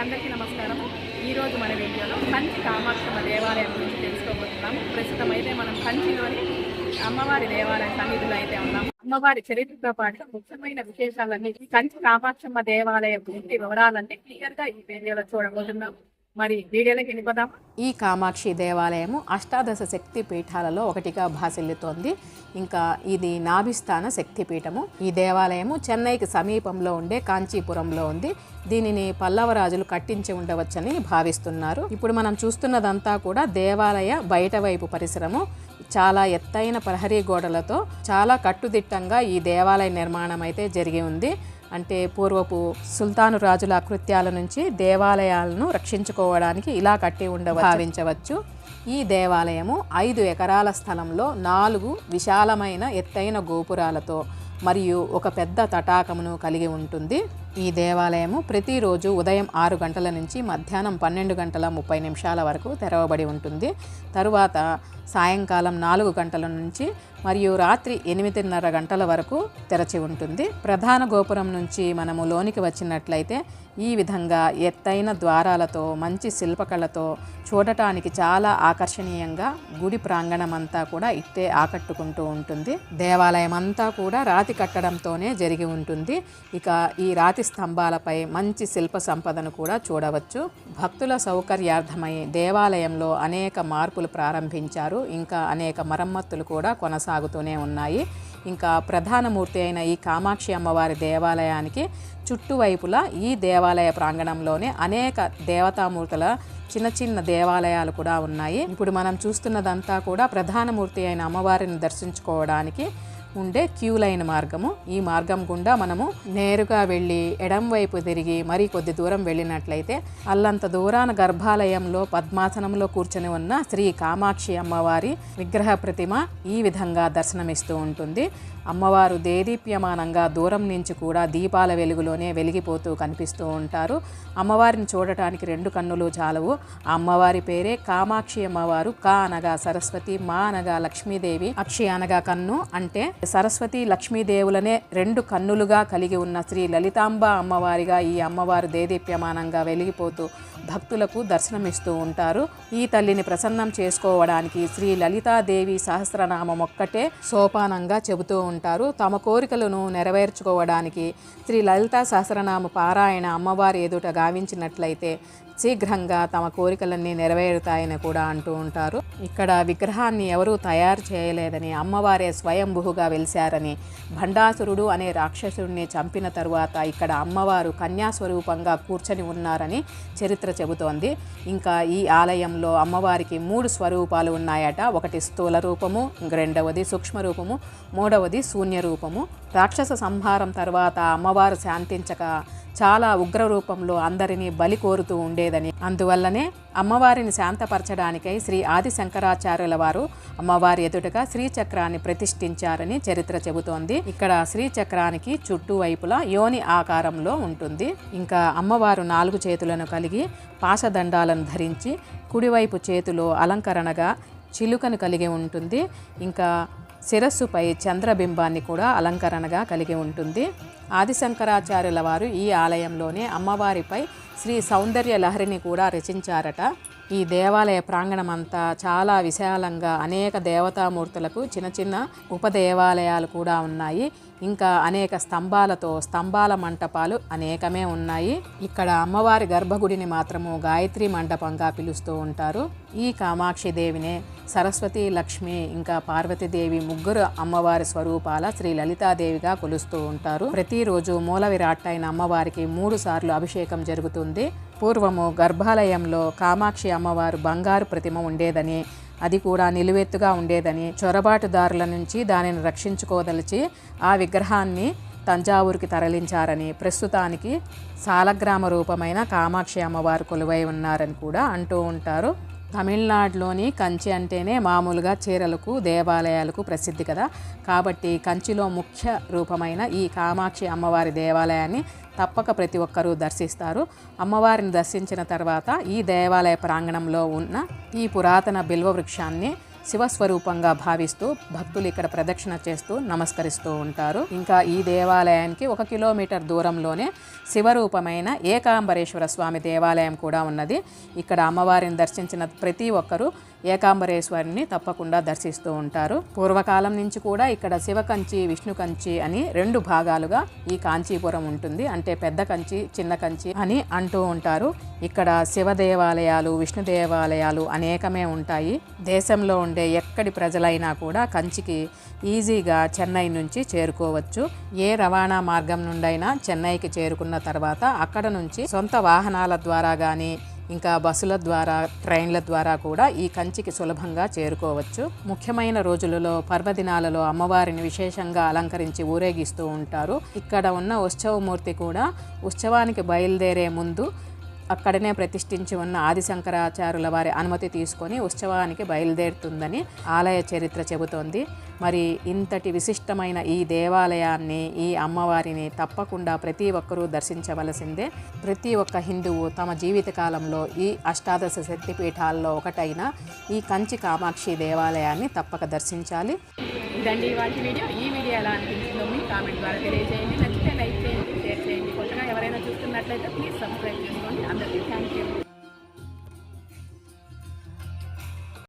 అందరికీ నమస్కారం. ఈరోజు మన వీడియోలో కంచి కామాక్షమ్మ దేవాలయం గురించి తెలుసుకోబోతున్నాము. ప్రస్తుతం అయితే మనం కంచిలోని అమ్మవారి దేవాలయం సన్నిధిలో అయితే ఉన్నాము అమ్మవారి చరిత్రతో పాటు ముఖ్యమైన విశేషాలన్నీ కంచి కామాక్షమ్మ దేవాలయం గురించి వివరాలన్నీ క్లియర్గా ఈ వీడియోలో చూడబోతున్నాం మరి వీడియోలోకి వెళ్ళిపోదాం ఈ కామాక్షి దేవాలయము అష్టాదశ శక్తి పీఠాలలో ఒకటిగా భాసిల్లుతోంది. ఇంకా ఇది నాభిస్థాన శక్తిపీఠము ఈ దేవాలయము చెన్నైకి సమీపంలో ఉండే కాంచీపురంలో ఉంది. దీనిని పల్లవరాజులు కట్టించి ఉండవచ్చని భావిస్తున్నారు. ఇప్పుడు మనం చూస్తున్నదంతా కూడా దేవాలయ బయట వైపు పరిసరము. చాలా ఎత్తైన ప్రహరీ గోడలతో చాలా కట్టుదిట్టంగా ఈ దేవాలయ నిర్మాణం అయితే జరిగి ఉంది. అంటే పూర్వపు సుల్తాను రాజుల కృత్యాల నుంచి దేవాలయాలను రక్షించుకోవడానికి ఇలా కట్టి ఉండ భావించవచ్చు. ఈ దేవాలయము ఐదు ఎకరాల స్థలంలో నాలుగు విశాలమైన ఎత్తైన గోపురాలతో మరియు ఒక పెద్ద తటాకమును కలిగి ఉంటుంది. ఈ దేవాలయము ప్రతిరోజు ఉదయం ఆరు గంటల నుంచి మధ్యాహ్నం పన్నెండు గంటల ముప్పై నిమిషాల వరకు తెరవబడి ఉంటుంది. తరువాత సాయంకాలం నాలుగు గంటల నుంచి మరియు రాత్రి ఎనిమిదిన్నర గంటల వరకు తెరచి ఉంటుంది. ప్రధాన గోపురం నుంచి మనము లోనికి వచ్చినట్లయితే ఈ విధంగా ఎత్తైన ద్వారాలతో మంచి శిల్పకళతో చూడటానికి చాలా ఆకర్షణీయంగా గుడి ప్రాంగణం అంతా కూడా ఇట్టే ఆకట్టుకుంటూ ఉంటుంది. దేవాలయం అంతా కూడా రాతి కట్టడంతోనే జరిగి ఉంటుంది. ఇక ఈ రాతి స్తంభాలపై మంచి శిల్ప సంపదను కూడా చూడవచ్చు. భక్తుల సౌకర్యార్థమై దేవాలయంలో అనేక మార్పులు ప్రారంభించారు. ఇంకా అనేక మరమ్మతులు కూడా కొనసాగుతూనే ఉన్నాయి. ఇంకా ప్రధాన మూర్తి అయిన ఈ కామాక్షి అమ్మవారి దేవాలయానికి చుట్టువైపులా ఈ దేవాలయ ప్రాంగణంలోనే అనేక దేవతామూర్తుల చిన్న చిన్న దేవాలయాలు కూడా ఉన్నాయి. ఇప్పుడు మనం చూస్తున్నదంతా కూడా ప్రధాన మూర్తి అయిన అమ్మవారిని దర్శించుకోవడానికి ఉండే క్యూ లైన్ మార్గము. ఈ మార్గం గుండా మనము నేరుగా వెళ్ళి ఎడం వైపు తిరిగి మరి కొద్ది దూరం వెళ్ళినట్లయితే అల్లంత దూరాన గర్భాలయంలో పద్మాసనంలో కూర్చొని ఉన్న శ్రీ కామాక్షి అమ్మవారి విగ్రహ ప్రతిమ ఈ విధంగా దర్శనమిస్తూ ఉంటుంది. అమ్మవారు దేదీప్యమానంగా దూరం నుంచి కూడా దీపాల వెలుగులోనే వెలిగిపోతూ కనిపిస్తూ ఉంటారు. అమ్మవారిని చూడటానికి రెండు కన్నులు చాలవు. ఆ అమ్మవారి పేరే కామాక్షి అమ్మవారు. కా అనగా సరస్వతి మా అనగా లక్ష్మీదేవి అక్షి అనగా కన్ను అంటే సరస్వతి లక్ష్మీదేవులనే రెండు కన్నులుగా కలిగి ఉన్న శ్రీ లలితాంబ అమ్మవారిగా ఈ అమ్మవారు దేదీప్యమానంగా వెలిగిపోతూ భక్తులకు దర్శనమిస్తూ ఉంటారు. ఈ తల్లిని ప్రసన్నం చేసుకోవడానికి శ్రీ లలితాదేవి సహస్రనామం ఒక్కటే సోపానంగా చెబుతూ ఉంటారు. తమ కోరికలను నెరవేర్చుకోవడానికి శ్రీ లలితా సహస్రనామ పారాయణ అమ్మవారి ఎదుట గావించినట్లయితే శీఘ్రంగా తమ కోరికలన్నీ నెరవేరుతాయని కూడా అంటూ ఉంటారు. ఇక్కడ విగ్రహాన్ని ఎవరూ తయారు చేయలేదని అమ్మవారే స్వయంభుగా వెలిశారని భండాసురుడు అనే రాక్షసుడిని చంపిన తరువాత ఇక్కడ అమ్మవారు కన్యాస్వరూపంగా కూర్చొని ఉన్నారని చరిత్ర చెబుతోంది. ఇంకా ఈ ఆలయంలో అమ్మవారికి మూడు స్వరూపాలు ఉన్నాయట. ఒకటి స్థూల రూపము రెండవది సూక్ష్మ రూపము మూడవది శూన్య రూపము. రాక్షస సంహారం తర్వాత అమ్మవారు శాంతించక చాలా ఉగ్ర రూపంలో అందరినీ బలి కోరుతూ ఉండేదని. అందువల్లనే అమ్మవారిని శాంతపరచడానికై శ్రీ ఆది శంకరాచార్యుల వారు అమ్మవారి ఎదుటగా శ్రీచక్రాన్ని ప్రతిష్ఠించారని చరిత్ర చెబుతోంది. ఇక్కడ శ్రీచక్రానికి చుట్టూ వైపులా యోని ఆకారంలో ఉంటుంది. ఇంకా అమ్మవారు నాలుగు చేతులను కలిగి పాశదండాలను ధరించి కుడివైపు చేతిలో అలంకరణగా చిలుకను కలిగి ఉంటుంది. ఇంకా శిరస్సుపై చంద్రబింబాన్ని కూడా అలంకరణగా కలిగి ఉంటుంది. ఆదిశంకరాచార్యుల వారు ఈ ఆలయంలోనే అమ్మవారిపై శ్రీ సౌందర్య లహరిని కూడా రచించారట. ఈ దేవాలయ ప్రాంగణం అంతా చాలా విశాలంగా అనేక దేవతామూర్తులకు చిన్న చిన్న ఉపదేవాలయాలు కూడా ఉన్నాయి. ఇంకా అనేక స్తంభాలతో స్తంభాల మంటపాలు అనేకమే ఉన్నాయి. ఇక్కడ అమ్మవారి గర్భగుడిని మాత్రము గాయత్రి మండపంగా పిలుస్తూ ఉంటారు. ఈ కామాక్షిదేవినే సరస్వతి లక్ష్మి ఇంకా పార్వతీదేవి ముగ్గురు అమ్మవారి స్వరూపాల శ్రీ లలితాదేవిగా కొలుస్తూ ఉంటారు. ప్రతిరోజు మూల విరాట్ అయిన అమ్మవారికి మూడు సార్లు అభిషేకం జరుగుతుంది. పూర్వము గర్భాలయంలో కామాక్షి అమ్మవారు బంగారు ప్రతిమ ఉండేదని అది కూడా నిలువెత్తుగా ఉండేదని చొరబాటుదారుల నుంచి దానిని రక్షించుకోదలిచి ఆ విగ్రహాన్ని తంజావూరుకి తరలించారని ప్రస్తుతానికి సాలగ్రామ రూపమైన కామాక్షి అమ్మవారు కొలువై ఉన్నారని కూడా అంటూ ఉంటారు. తమిళనాడులోని కంచి అంటేనే మామూలుగా చీరలకు దేవాలయాలకు ప్రసిద్ధి కదా. కాబట్టి కంచిలో ముఖ్య రూపమైన ఈ కామాక్షి అమ్మవారి దేవాలయాన్ని తప్పక ప్రతి ఒక్కరూ దర్శిస్తారు. అమ్మవారిని దర్శించిన తర్వాత ఈ దేవాలయ ప్రాంగణంలో ఉన్న ఈ పురాతన బిల్వ వృక్షాన్ని శివస్వరూపంగా భావిస్తూ భక్తులు ఇక్కడ ప్రదక్షిణ చేస్తూ నమస్కరిస్తూ ఉంటారు. ఇంకా ఈ దేవాలయానికి ఒక కిలోమీటర్ దూరంలోనే శివరూపమైన ఏకాంబరేశ్వర స్వామి దేవాలయం కూడా ఉన్నది. ఇక్కడ అమ్మవారిని దర్శించిన ప్రతి ఒక్కరూ ఏకాంబరేశ్వరిని తప్పకుండా దర్శిస్తూ ఉంటారు. పూర్వకాలం నుంచి కూడా ఇక్కడ శివ కంచి విష్ణు కంచి అని రెండు భాగాలుగా ఈ కాంచీపురం ఉంటుంది. అంటే పెద్ద కంచి చిన్న కంచి అని అంటూ ఉంటారు. ఇక్కడ శివ దేవాలయాలు విష్ణు దేవాలయాలు అనేకమే ఉంటాయి. దేశంలో ఉండే ఎక్కడి ప్రజలైనా కూడా కంచికి ఈజీగా చెన్నై నుంచి చేరుకోవచ్చు. ఏ రవాణా మార్గం నుండైనా చెన్నైకి చేరుకున్న తర్వాత అక్కడ నుంచి సొంత వాహనాల ద్వారా కానీ ఇంకా బస్సుల ద్వారా ట్రైన్ల ద్వారా కూడా ఈ కంచికి సులభంగా చేరుకోవచ్చు. ముఖ్యమైన రోజులలో పర్వదినాలలో అమ్మవారిని విశేషంగా అలంకరించి ఊరేగిస్తూ ఉంటారు. ఇక్కడ ఉన్న ఉత్సవమూర్తి కూడా ఉత్సవానికి బయలుదేరే ముందు అక్కడనే ప్రతిష్ఠించి ఉన్న ఆదిశంకరాచార్యుల వారి అనుమతి తీసుకొని ఉత్సవానికి బయలుదేరుతుందని ఆలయ చరిత్ర చెబుతోంది. మరి ఇంతటి విశిష్టమైన ఈ దేవాలయాన్ని ఈ అమ్మవారిని తప్పకుండా ప్రతి ఒక్కరూ దర్శించవలసిందే. ప్రతి ఒక్క హిందువు తమ జీవితకాలంలో ఈ అష్టాదశ శక్తిపీఠాల్లో ఒకటైన ఈ కంచి కామాక్షి దేవాలయాన్ని తప్పక దర్శించాలి. ఇదండి వీడియో. ఈ వీడియో ఎలా అనిపించిందో మీ కామెంట్ ద్వారా తెలియజేయండి. నచ్చితే షేర్ చేయండి. కొత్తగా ఎవరైనా చూస్తున్నట్లయితే ప్లీజ్ సబ్స్క్రైబ్ చేసుకోండి. అందరికీ థ్యాంక్ యూ